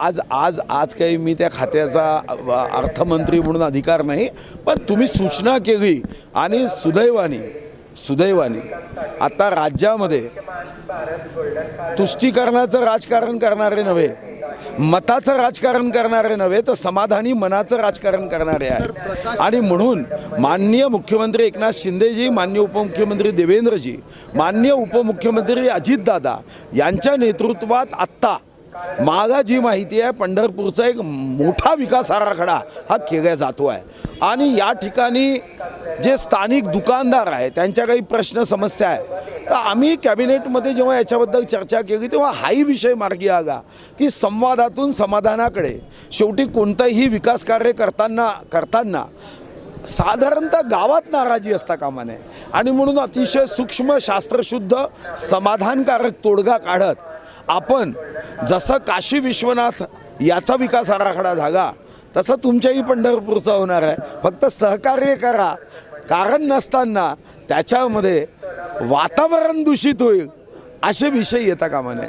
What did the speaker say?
आज आज आज काही मी त्या खात्याचा अर्थमंत्री म्हणून अधिकार नाही पण तुम्ही सूचना केली आणि सुदैवाने सुदैवाने आता राज्यामध्ये तुष्टीकरणाचं राजकारण करणारे नव्हे मताचं राजकारण करणारे नव्हे तर समाधानी मनाचं राजकारण करणारे आहे. आणि म्हणून माननीय मुख्यमंत्री एकनाथ शिंदेजी माननीय उपमुख्यमंत्री देवेंद्रजी माननीय उपमुख्यमंत्री अजितदादा यांच्या नेतृत्वात आत्ता माझा जी माहिती आहे पंढरपूरचा एक मोठा विकास आराखडा हा केला जातो आहे. आणि या ठिकाणी जे स्थानिक दुकानदार आहे त्यांच्या काही प्रश्न समस्या आहे तर आम्ही कॅबिनेटमध्ये जेव्हा याच्याबद्दल चर्चा केली तेव्हा हाही विषय मार्गी आला की संवादातून समाधानाकडे शेवटी कोणतंही विकास कार्य करताना करताना साधारणतः गावात नाराजी असता कामा नये. आणि म्हणून अतिशय सूक्ष्म शास्त्रशुद्ध समाधानकारक तोडगा काढत आपण जसं काशी विश्वनाथ याचा विकास आराखडा झाला तसं तुमच्याही पंढरपूरचा होणार आहे. फक्त सहकार्य करा. कारण नसताना त्याच्यामध्ये वातावरण दूषित होईल असे विषय येता कामा नये.